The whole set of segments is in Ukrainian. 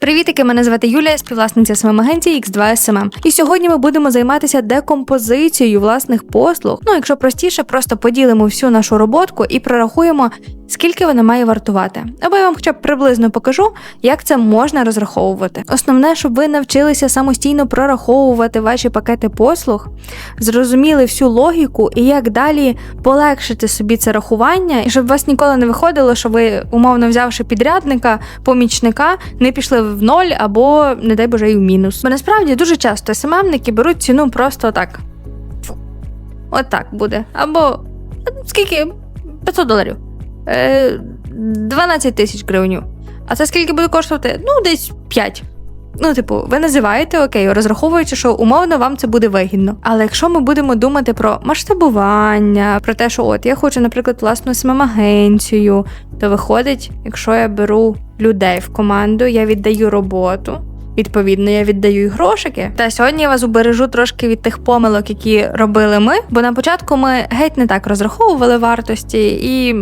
Привітики, мене звати Юлія, співвласниця смм агенції X2 SMM. І сьогодні ми будемо займатися декомпозицією власних послуг. Ну, якщо простіше, просто поділимо всю нашу роботку і прорахуємо, скільки вона має вартувати. Або я вам хоча б приблизно покажу, як це можна розраховувати. Основне, щоб ви навчилися самостійно прораховувати ваші пакети послуг, зрозуміли всю логіку і як далі полегшити собі це рахування, і щоб вас ніколи не виходило, що ви, умовно взявши підрядника, помічника, не пішли в ноль або, не дай Боже, і в мінус. Бо насправді дуже часто СММники беруть ціну просто так. Фу. От буде. Або скільки? 500 доларів. Е, 12 тисяч гривень. А це скільки буде коштувати? Ну, десь 5. Ну, типу, ви називаєте окей, розраховуючи, що умовно вам це буде вигідно. Але якщо ми будемо думати про масштабування, про те, що от я хочу, наприклад, власну СММ-агенцію, то виходить, якщо я беру людей в команду, я віддаю роботу. Відповідно, я віддаю й грошики. Та сьогодні я вас убережу трошки від тих помилок, які робили ми. Бо на початку ми геть не так розраховували вартості і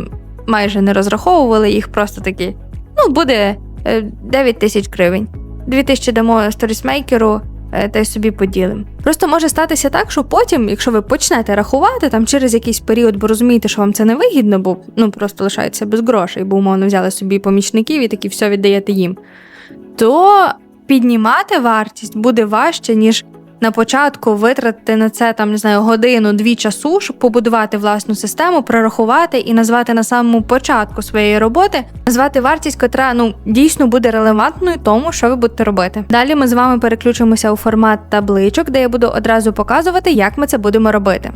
майже не розраховували їх, просто такі. Ну, буде е, 9 тисяч гривень. 2 тисячі дамо сторісмейкеру, е, та й собі поділимо. Просто може статися так, що потім, якщо ви почнете рахувати там через якийсь період, бо розумієте, що вам це не вигідно, бо ну просто лишається без грошей, бо умовно взяли собі помічників і такі все віддаєте їм, то піднімати вартість буде важче, ніж на початку витратити на це там не знаю годину-дві часу, щоб побудувати власну систему, прорахувати і назвати на самому початку своєї роботи, назвати вартість, котра ну дійсно буде релевантною тому, що ви будете робити. Далі ми з вами переключимося у формат табличок, де я буду одразу показувати, як ми це будемо робити.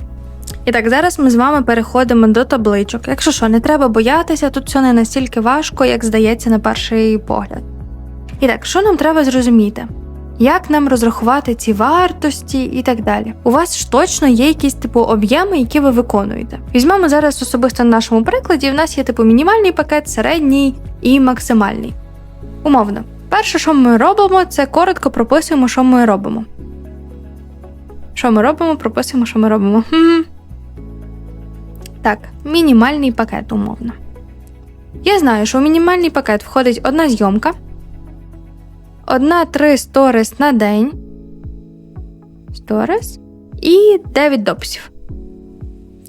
І так, зараз ми з вами переходимо до табличок. Якщо що, не треба боятися, тут все не настільки важко, як здається на перший погляд. І так, що нам треба зрозуміти? Як нам розрахувати ці вартості і так далі? У вас ж точно є якісь типу об'єми, які ви виконуєте. Візьмемо зараз особисто на нашому прикладі. В нас є типу мінімальний пакет, середній і максимальний. Умовно, перше, що ми робимо, це коротко прописуємо, що ми робимо. Що ми робимо? Прописуємо, що ми робимо. Так, мінімальний пакет, умовно. Я знаю, що у мінімальний пакет входить одна зйомка, одна три сторіс на день. Сторіс і 9 дописів.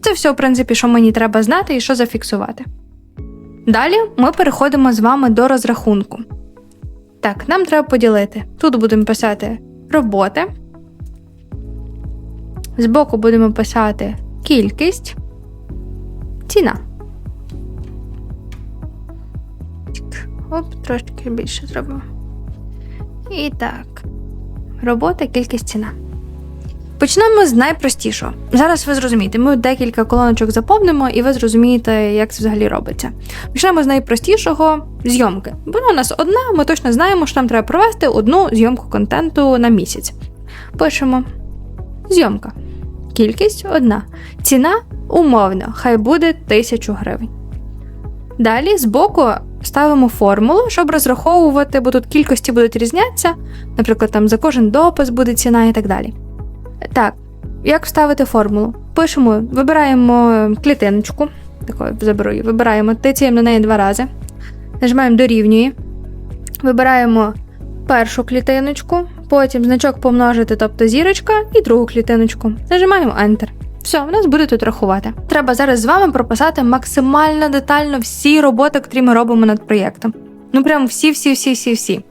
Це все, в принципі, що мені треба знати і що зафіксувати. Далі ми переходимо з вами до розрахунку. Так, нам треба поділити. Тут будемо писати роботи. Збоку будемо писати кількість, ціна. Оп, трошки більше зробимо. І так. Робота, кількість ціна. Почнемо з найпростішого. Зараз ви зрозумієте, ми декілька колоночок заповнимо, і ви зрозумієте, як це взагалі робиться. Почнемо з найпростішого зйомки. Вона у нас одна, ми точно знаємо, що нам треба провести одну зйомку контенту на місяць. Пишемо зйомка. Кількість одна. Ціна умовно, хай буде 1000 гривень. Далі збоку ставимо формулу, щоб розраховувати, бо тут кількості будуть різнятися. Наприклад, там за кожен допис буде ціна і так далі. Так, як вставити формулу? Пишемо, вибираємо клітиночку, такою заберу її, вибираємо, тицяємо на неї два рази, нажимаємо дорівнює, вибираємо першу клітиночку, потім значок помножити, тобто зірочка, і другу клітиночку. Нажимаємо Enter. Все, в нас буде тут рахувати. Треба зараз з вами прописати максимально детально всі роботи, які ми робимо над проєктом. Ну прям всі, всі, всі, всі, всі.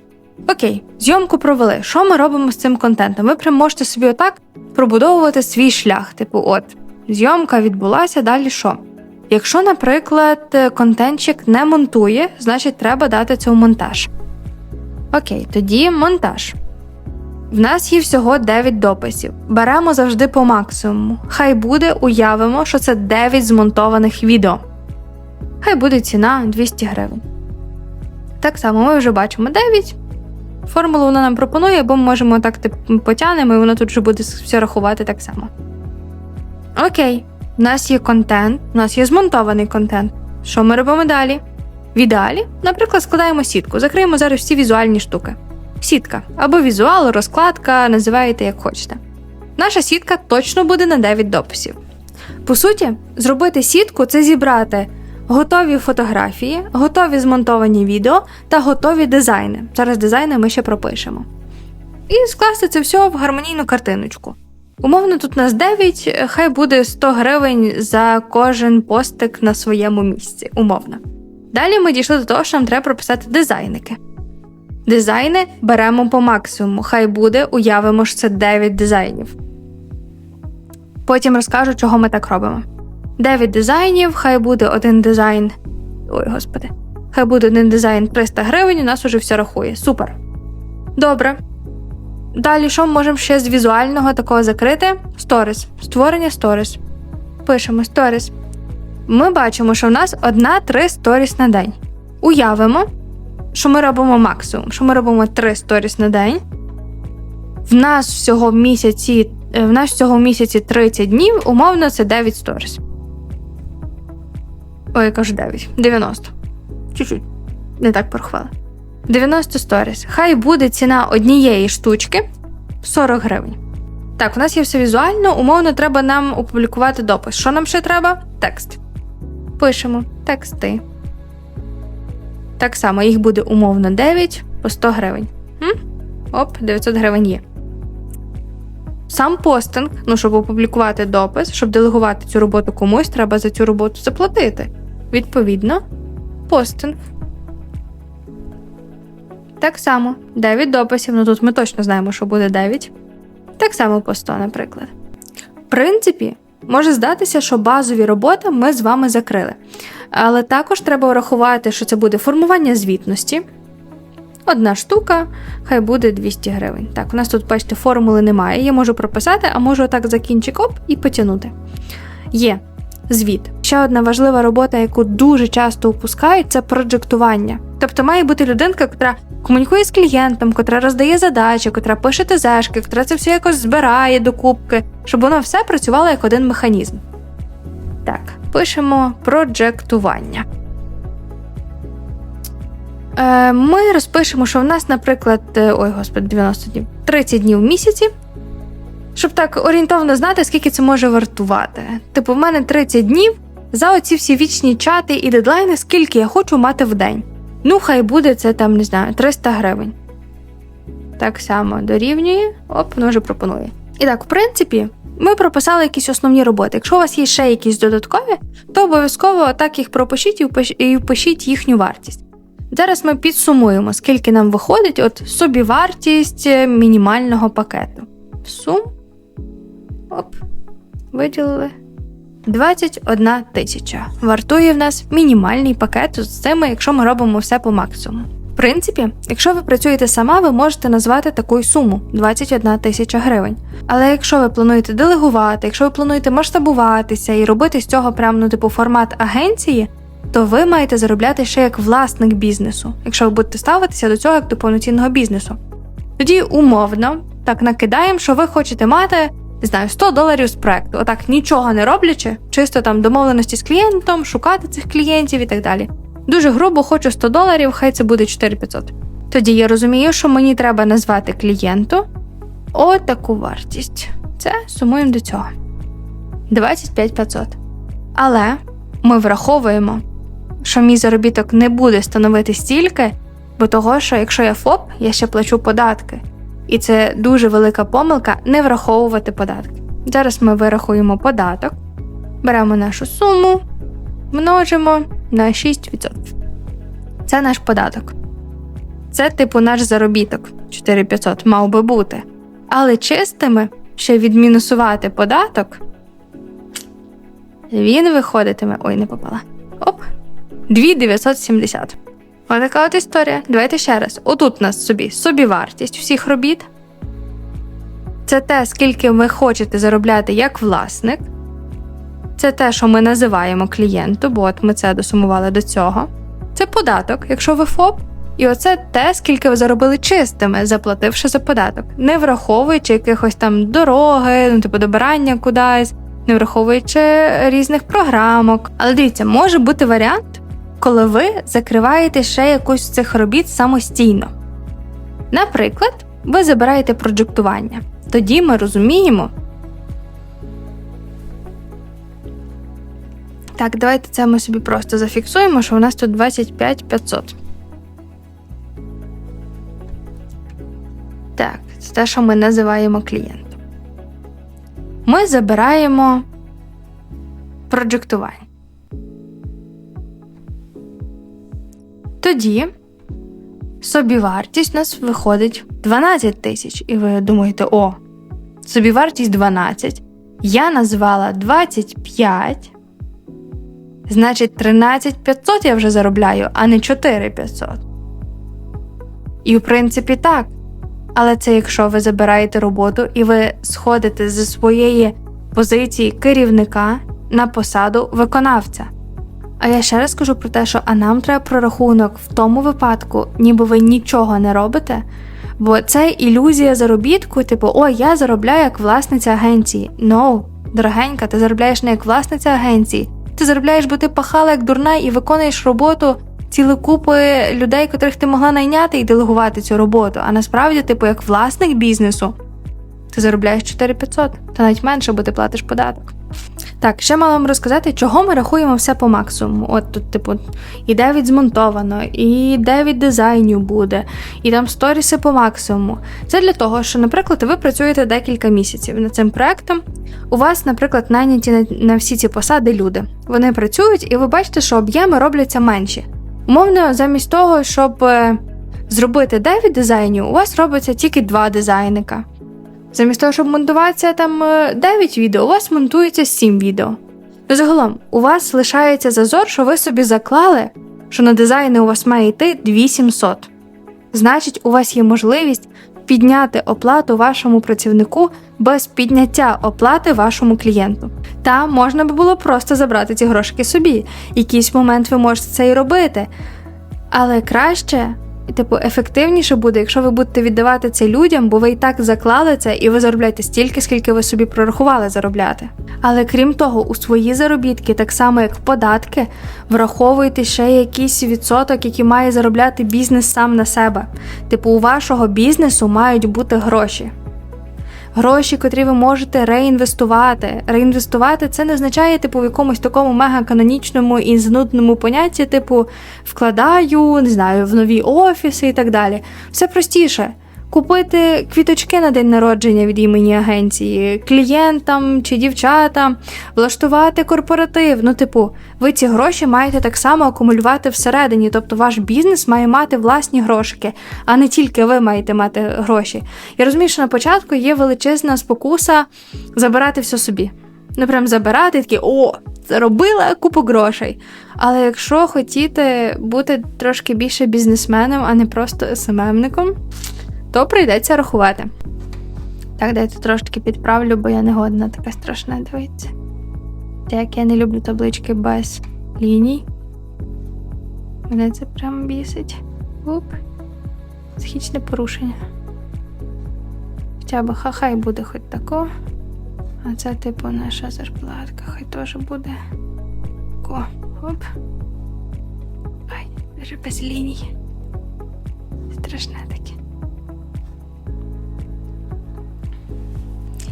Окей, зйомку провели. Що ми робимо з цим контентом? Ви прям можете собі отак пробудовувати свій шлях. Типу, от, зйомка відбулася, далі що? Якщо, наприклад, контентчик не монтує, значить треба дати це у монтаж. Окей, тоді монтаж. В нас є всього 9 дописів. Беремо завжди по максимуму. Хай буде, уявимо, що це 9 змонтованих відео. Хай буде ціна 200 гривень. Так само ми вже бачимо 9. Формулу вона нам пропонує, бо ми можемо так типу, потягнемо, і воно тут вже буде все рахувати так само. Окей, в нас є контент, у нас є змонтований контент. Що ми робимо далі? В ідеалі, наприклад, складаємо сітку, закриємо зараз всі візуальні штуки. Сітка або візуал, розкладка, називаєте як хочете. Наша сітка точно буде на 9 дописів. По суті, зробити сітку це зібрати готові фотографії, готові змонтовані відео та готові дизайни. Зараз дизайни ми ще пропишемо. І скласти це все в гармонійну картиночку. Умовно, тут нас 9, хай буде 100 гривень за кожен постик на своєму місці. Умовно. Далі ми дійшли до того, що нам треба прописати дизайники. Дизайни беремо по максимуму. Хай буде, уявимо, що це 9 дизайнів. Потім розкажу, чого ми так робимо. 9 дизайнів, хай буде один дизайн. Ой, господи. Хай буде один дизайн 300 гривень, у нас уже все рахує. Супер. Добре. Далі, що ми можемо ще з візуального такого закрити? Сторіс. Створення сторіс. Пишемо сторіс. Ми бачимо, що в нас одна-три сторіс на день. Уявимо, що ми робимо максимум, що ми робимо 3 сторіс на день. В нас всього місяці, е, в нас всього місяці 30 днів, умовно, це 9 сторіс. Ой, я кажу 9. 90. Чуть-чуть. Не так порахувала. 90 сторіс. Хай буде ціна однієї штучки 40 гривень. Так, у нас є все візуально, умовно, треба нам опублікувати допис. Що нам ще треба? Текст. Пишемо тексти. Так само, їх буде умовно 9 по 100 гривень. М? Оп, 900 гривень є. Сам постинг, ну, щоб опублікувати допис, щоб делегувати цю роботу комусь, треба за цю роботу заплатити. Відповідно, постинг. Так само 9 дописів, ну тут ми точно знаємо, що буде 9. Так само по 100, наприклад. В принципі, може здатися, що базові роботи ми з вами закрили. Але також треба врахувати, що це буде формування звітності. Одна штука, хай буде 200 гривень. Так, у нас тут, бачите, формули немає. Я можу прописати, а можу отак за кінчик оп і потягнути. Є звіт. Ще одна важлива робота, яку дуже часто упускають, це проджектування. Тобто має бути людинка, яка комунікує з клієнтом, котра роздає задачі, котра пише ТЗшки, котра це все якось збирає до кубки, щоб воно все працювало як один механізм. Так, пишемо проджектування. Е, Ми розпишемо, що в нас, наприклад, е, ой, господи, 90 днів, 30 днів в місяці, щоб так орієнтовно знати, скільки це може вартувати. Типу, в мене 30 днів за оці всі вічні чати і дедлайни, скільки я хочу мати в день. Ну, хай буде це там, не знаю, 300 гривень. Так само дорівнює, оп, воно вже пропонує. І так, в принципі, ми прописали якісь основні роботи. Якщо у вас є ще якісь додаткові, то обов'язково так їх пропишіть і впишіть їхню вартість. Зараз ми підсумуємо, скільки нам виходить от собівартість е, мінімального пакету. Сум. Оп, виділили. 21 тисяча. Вартує в нас мінімальний пакет з цими, якщо ми робимо все по максимуму. В принципі, якщо ви працюєте сама, ви можете назвати таку суму 21 тисяча гривень. Але якщо ви плануєте делегувати, якщо ви плануєте масштабуватися і робити з цього прям ну, типу формат агенції, то ви маєте заробляти ще як власник бізнесу, якщо ви будете ставитися до цього як до повноцінного бізнесу. Тоді умовно так накидаємо, що ви хочете мати не знаю, 100 доларів з проекту, отак нічого не роблячи, чисто там домовленості з клієнтом, шукати цих клієнтів і так далі. Дуже грубо хочу 100 доларів, хай це буде 4500. Тоді я розумію, що мені треба назвати клієнту отаку вартість. Це сумуємо до цього. 25500. Але ми враховуємо, що мій заробіток не буде становити стільки, бо того, що якщо я ФОП, я ще плачу податки. І це дуже велика помилка не враховувати податки. Зараз ми вирахуємо податок, беремо нашу суму, множимо на 6%. Це наш податок. Це, типу, наш заробіток 4500 мав би бути. Але чистими ще відмінусувати податок. Він виходитиме. Ой, не попала. Оп. 2970. Отака от історія. Давайте ще раз. Отут у нас собі собівартість всіх робіт. Це те, скільки ви хочете заробляти як власник. Це те, що ми називаємо клієнту, бо от ми це досумували до цього. Це податок, якщо ви ФОП. І оце те, скільки ви заробили чистими, заплативши за податок, не враховуючи якихось там дороги, ну типу добирання кудись, не враховуючи різних програмок. Але дивіться, може бути варіант, коли ви закриваєте ще якусь з цих робіт самостійно. Наприклад, ви забираєте проджектування. Тоді ми розуміємо. Так, давайте це ми собі просто зафіксуємо, що у нас тут 25 500. Так, це те, що ми називаємо клієнтом. Ми забираємо проджектування. Тоді собівартість у нас виходить 12 тисяч. І ви думаєте, о, собівартість 12. Я назвала 25. Значить, 13 500 я вже заробляю, а не 4 500. І в принципі так. Але це якщо ви забираєте роботу і ви сходите зі своєї позиції керівника на посаду виконавця. А я ще раз кажу про те, що а нам треба прорахунок в тому випадку, ніби ви нічого не робите. Бо це ілюзія заробітку, типу, о, я заробляю як власниця агенції. No, дорогенька, ти заробляєш не як власниця агенції. Ти заробляєш, бо ти пахала як дурна і виконуєш роботу цілу купи людей, котрих ти могла найняти і делегувати цю роботу. А насправді, типу, як власник бізнесу, ти заробляєш 4500, та навіть менше, бо ти платиш податок. Так, ще мала вам розказати, чого ми рахуємо все по максимуму. От тут, типу, і 9 змонтовано, і 9 дизайнів буде, і там сторіси по максимуму. Це для того, що, наприклад, ви працюєте декілька місяців над цим проектом. У вас, наприклад, найняті на, всі ці посади люди. Вони працюють, і ви бачите, що об'єми робляться менші. Умовно, замість того, щоб е, зробити 9 дизайнів, у вас робиться тільки 2 дизайника. Замість того, щоб монтуватися там е, 9 відео, у вас монтується 7 відео. Ну, загалом, у вас лишається зазор, що ви собі заклали, що на дизайни у вас має йти 2700. Значить, у вас є можливість підняти оплату вашому працівнику без підняття оплати вашому клієнту. Та можна би було просто забрати ці грошики собі. Якийсь момент ви можете це і робити. Але краще, типу, ефективніше буде, якщо ви будете віддавати це людям, бо ви і так заклали це, і ви заробляєте стільки, скільки ви собі прорахували заробляти. Але крім того, у свої заробітки, так само як в податки, враховуйте ще якийсь відсоток, який має заробляти бізнес сам на себе. Типу, у вашого бізнесу мають бути гроші. Гроші, котрі ви можете реінвестувати. Реінвестувати це не означає, типу, в якомусь такому мега-канонічному і знудному понятті, типу, вкладаю, не знаю, в нові офіси і так далі. Все простіше. Купити квіточки на день народження від імені агенції, клієнтам чи дівчатам, влаштувати корпоратив. Ну, типу, ви ці гроші маєте так само акумулювати всередині. Тобто ваш бізнес має мати власні грошики, а не тільки ви маєте мати гроші. Я розумію, що на початку є величезна спокуса забирати все собі. Ну, прям забирати такі, о, заробила купу грошей. Але якщо хотіти бути трошки більше бізнесменом, а не просто СММником, то прийдеться рахувати. Так, дайте трошки підправлю, бо я не годна така страшна дивиться. Так, я не люблю таблички без ліній. Мене це прям бісить. Уп. Схічне порушення. Хоча б хахай буде хоч тако. А це, типу, наша зарплатка, хай теж буде. Ко, оп. Ай, даже без ліній. Страшне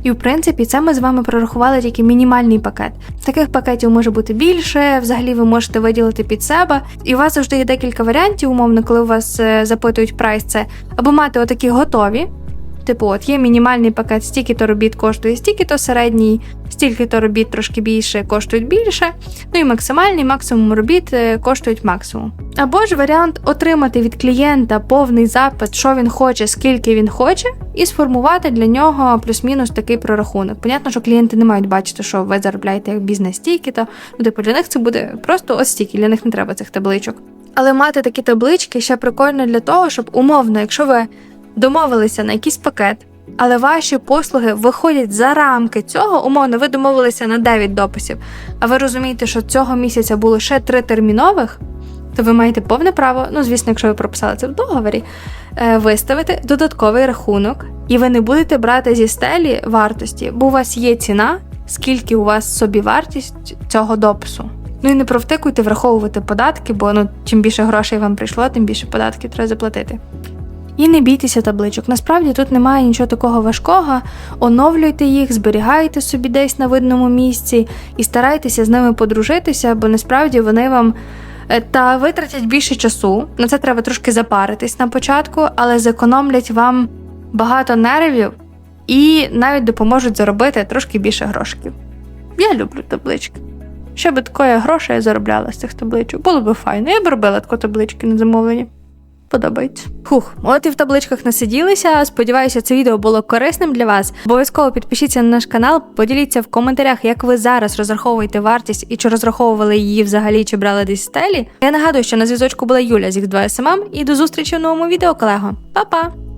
І в принципі, це ми з вами прорахували тільки мінімальний пакет. Таких пакетів може бути більше, взагалі ви можете виділити під себе. І у вас завжди є декілька варіантів, умовно, коли у вас е, запитують прайс, це або мати отакі готові. Типу, от є мінімальний пакет, стільки-то робіт коштує, стільки-то середній, стільки-то робіт трошки більше, коштують більше. Ну і максимальний максимум робіт е, коштують максимум. Або ж варіант отримати від клієнта повний запит, що він хоче, скільки він хоче, і сформувати для нього плюс-мінус такий прорахунок. Понятно, що клієнти не мають бачити, що ви заробляєте як бізнес стільки-то. Ну, типу, для них це буде просто ось стільки, для них не треба цих табличок. Але мати такі таблички ще прикольно для того, щоб умовно, якщо ви домовилися на якийсь пакет, але ваші послуги виходять за рамки цього. Умовно, ви домовилися на 9 дописів, а ви розумієте, що цього місяця було ще 3 термінових, то ви маєте повне право, ну звісно, якщо ви прописали це в договорі, е, виставити додатковий рахунок, і ви не будете брати зі стелі вартості, бо у вас є ціна, скільки у вас собівартість цього допису. Ну і не провтикуйте враховувати податки, бо ну чим більше грошей вам прийшло, тим більше податків треба заплатити. І не бійтеся табличок. Насправді тут немає нічого такого важкого. Оновлюйте їх, зберігайте собі десь на видному місці і старайтеся з ними подружитися, бо насправді вони вам е, та витратять більше часу. На це треба трошки запаритись на початку, але зекономлять вам багато нервів і навіть допоможуть заробити трошки більше грошиків. Я люблю таблички. Ще би такої грошей я заробляла з цих табличок. Було б файно. Я б робила таку таблички на замовлення. Подобається. Хух, от і в табличках насиділися. Сподіваюся, це відео було корисним для вас. Обов'язково підпишіться на наш канал, поділіться в коментарях, як ви зараз розраховуєте вартість і чи розраховували її взагалі, чи брали десь стелі. Я нагадую, що на зв'язочку була Юля з їх 2 смм і до зустрічі в новому відео, колего. Па-па!